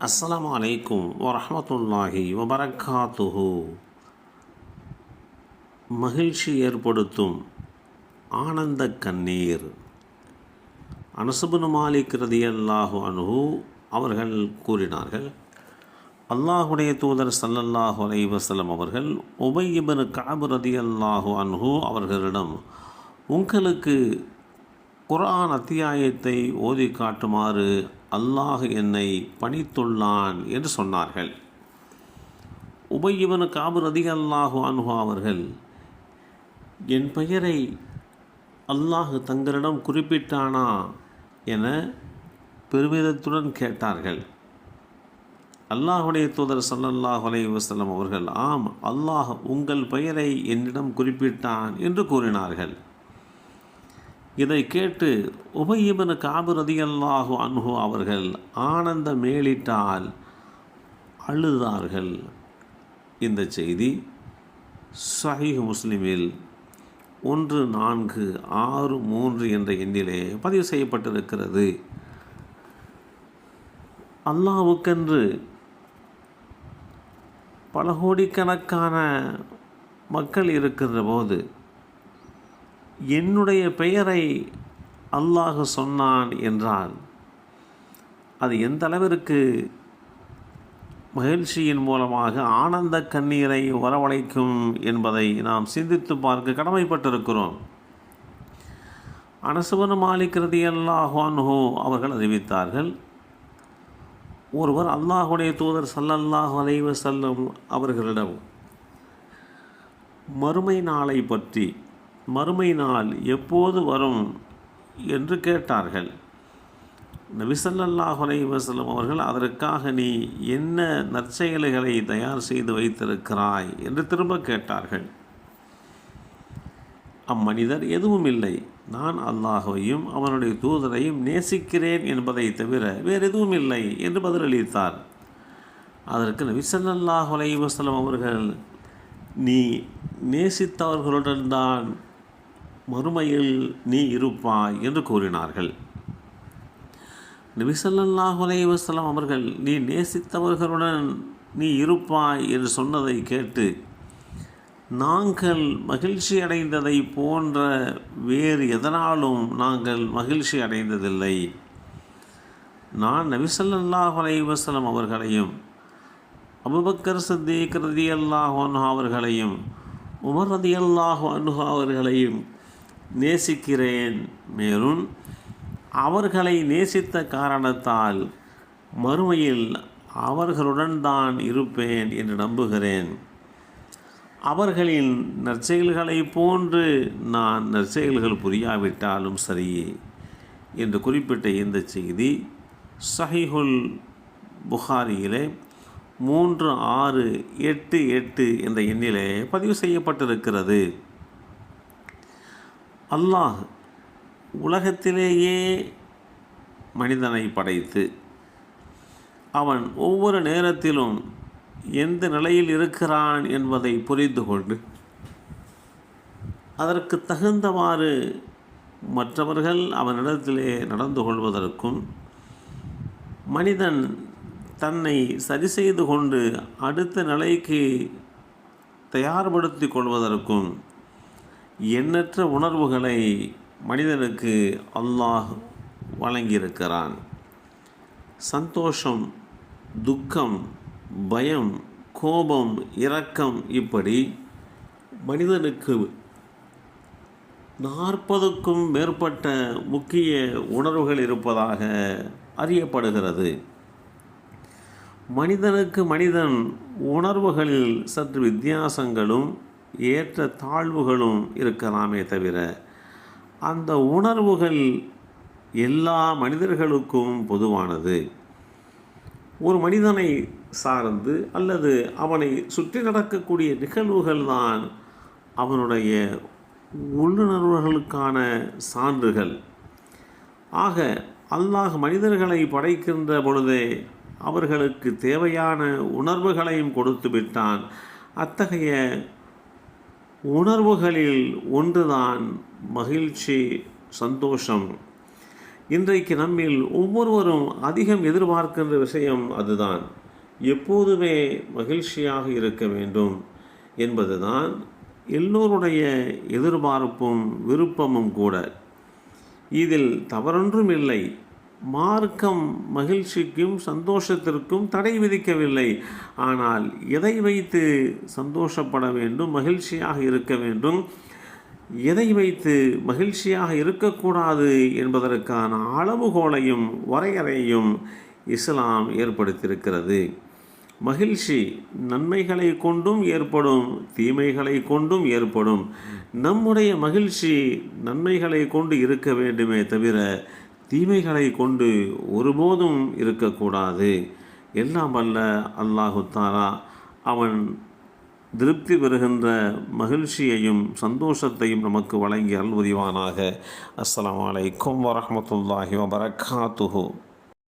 அஸ்லாம் அலைக்கும் வரமத்துல்லாஹி வபரகாத்துஹு மகிழ்ச்சி ஏற்படுத்தும் ஆனந்த கண்ணீர். அனசுபுன் மாலிக் ரதியல்லாஹு அனுஹு அவர்கள் கூறினார்கள் அல்லாஹுடைய தூதர் சல்லல்லாஹு அலைஹி வஸல்லம் அவர்கள் உபையிபன் காபு ரதியல்லாஹு அன்ஹு அவர்களிடம் உங்களுக்கு குரான் அத்தியாயத்தை ஓதி காட்டுமாறு அல்லாஹ் என்னை பணித்துள்ளான் என்று சொன்னார்கள். உபையிபன் காபு ரதி அல்லாஹு அனுஹா அவர்கள் என் பெயரை அல்லாஹ் தங்களிடம் குறிப்பிட்டானா என பெருமிதத்துடன் கேட்டார்கள். அல்லாஹுடைய தூதர் சல்லல்லாஹ் அலைஹி வஸல்லம் அவர்கள் ஆம் அல்லாஹ் உங்கள் பெயரை என்னிடம் குறிப்பிட்டான் என்று கூறினார்கள். இதை கேட்டு உபயிபன் காபு ரதியல்லாஹு அன்ஹு அவர்கள் ஆனந்த மேலிட்டால் அழுதார்கள். இந்த செய்தி சஹீஹ் முஸ்லிமில் ஒன்று நான்கு ஆறு மூன்று என்ற எண்ணிலே பதிவு செய்யப்பட்டிருக்கிறது. அல்லாவுக்கென்று பல கோடிக்கணக்கான மக்கள் இருக்கின்ற போது என்னுடைய பெயரை அல்லாஹ் சொன்னான் என்றால் அது எந்த அளவிற்கு மகிழ்ச்சியின் மூலமாக ஆனந்த கண்ணீரை வரவழைக்கும் என்பதை நாம் சிந்தித்து பார்க்க கடமைப்பட்டிருக்கிறோம். அனசுவன மாலிக் ரதியல்லாஹான்ஹோ அவர்கள் அறிவித்தார்கள் ஒருவர் அல்லாஹுடைய தூதர் சல்லல்லாஹ் அலைவ செல்லும் அவர்களிடம் மறுமை நாளை பற்றி மறுமை நாள் எப்போது வரும் என்று கேட்டார்கள். நபிசல்லாஹ் அலைஹி வஸல்லம் அவர்கள் அதற்காக நீ என்ன நற்செயல்களை தயார் செய்து வைத்திருக்கிறாய்? என்று திரும்ப கேட்டார்கள். அம்மனிதர் எதுவும் இல்லை. நான் அல்லாஹையும் அவனுடைய தூதரையும் நேசிக்கிறேன் என்பதை தவிர வேறு எதுவும் இல்லை என்று பதிலளித்தார். அதற்கு நபிசல்லாஹ் அலைஹி வஸல்லம் அவர்கள் நீ நேசித்தவர்களுடன் தான் மறுமையில் நீ இருப்பாய் என்று கூறினார்கள். நபிசல்லாஹ் அலைஹி அவர்கள் நீ நேசித்தவர்களுடன் நீ இருப்பாய் என்று சொன்னதை கேட்டு நாங்கள் மகிழ்ச்சி அடைந்ததை போன்ற வேறு எதனாலும் நாங்கள் மகிழ்ச்சி அடைந்ததில்லை. நான் நபிசல்லாஹ் அலைஹி அவர்களையும் அபுபக்கர் சித்திக் ரதி அல்லாஹ் அவர்களையும் உமர் ரதி அல்லாஹ் அனுஹா அவர்களையும் நேசிக்கிறேன் மேலும் அவர்களை நேசித்த காரணத்தால் மறுமையில் அவர்களுடன் தான் இருப்பேன் என்று நம்புகிறேன். அவர்களின் நற்செயல்களை போன்று நான் நற்செயல்கள் புரியாவிட்டாலும் சரி என்று குறிப்பிட்ட இந்த செய்தி சஹிஹுல் புகாரியிலே மூன்று ஆறு எட்டு எட்டு என்ற எண்ணிலே பதிவு செய்யப்பட்டிருக்கிறது. அல்லாஹ் உலகத்திலேயே மனிதனை படைத்து அவன் ஒவ்வொரு நேரத்திலும் எந்த நிலையில் இருக்கிறான் என்பதை புரிந்து கொண்டு அதற்கு தகுந்தவாறு மற்றவர்கள் அவனிடத்திலே நடந்து கொள்வதற்கும் மனிதன் தன்னை சரி செய்து கொண்டு அடுத்த நிலைக்கு தயார்படுத்தி கொள்வதற்கும் எண்ணற்ற உணர்வுகளை மனிதனுக்கு அல்லாஹ் வழங்கியிருக்கிறான். சந்தோஷம் துக்கம் பயம் கோபம் இரக்கம் இப்படி மனிதனுக்கு நாற்பதுக்கும் மேற்பட்ட முக்கிய உணர்வுகள் இருப்பதாக அறியப்படுகிறது. மனிதனுக்கு மனிதன் உணர்வுகளில் சற்று வித்தியாசங்களும் ஏற்ற தாழ்வுகளும் இருக்கலாமே தவிர அந்த உணர்வுகள் எல்லா மனிதர்களுக்கும் பொதுவானது. ஒரு மனிதனை சார்ந்து அல்லது அவனை சுற்றி நடக்கக்கூடிய நிகழ்வுகள் தான் அவனுடைய உள்ளுணர்வுகளுக்கான சான்றுகள். ஆக அல்லாஹ் மனிதர்களை படைக்கின்ற பொழுதே அவர்களுக்கு தேவையான உணர்வுகளையும் கொடுத்து விட்டான். அத்தகைய உணர்வுகளில் ஒன்றுதான் மகிழ்ச்சி சந்தோஷம். இன்றைக்கு நம்மில் ஒவ்வொருவரும் அதிகம் எதிர்பார்க்கின்ற விஷயம் அதுதான். எப்போதுமே மகிழ்ச்சியாக இருக்க வேண்டும் என்பதுதான் எல்லோருடைய எதிர்பார்ப்பும் விருப்பமும் கூட. இதில் தவறொன்றும் இல்லை மார்க்கம் மகிழ்ச்சிக்கும் சந்தோஷத்திற்கும் தடை விதிக்கவில்லை. ஆனால் எதை வைத்து சந்தோஷப்பட வேண்டும் மகிழ்ச்சியாக இருக்க வேண்டும்? எதை வைத்து மகிழ்ச்சியாக இருக்கக்கூடாது என்பதற்கான அளவுகோலையும் வரையறையும் இஸ்லாம் ஏற்படுத்தியிருக்கிறது. மகிழ்ச்சி நன்மைகளை கொண்டும் ஏற்படும் தீமைகளை கொண்டும் ஏற்படும். நம்முடைய மகிழ்ச்சி நன்மைகளை கொண்டு இருக்க வேண்டுமே தவிர தீமைகளை கொண்டு ஒருபோதும் இருக்கக்கூடாது. எல்லாம் அல்ல அல்லாஹு தாரா அவன் திருப்தி பெறுகின்ற மகிழ்ச்சியையும் சந்தோஷத்தையும் நமக்கு வழங்கி அருள் உரிவானாக அஸ்ஸலாமு அலைக்கும் வரஹ்மத்துல்லாஹி வபரகாத்துஹு.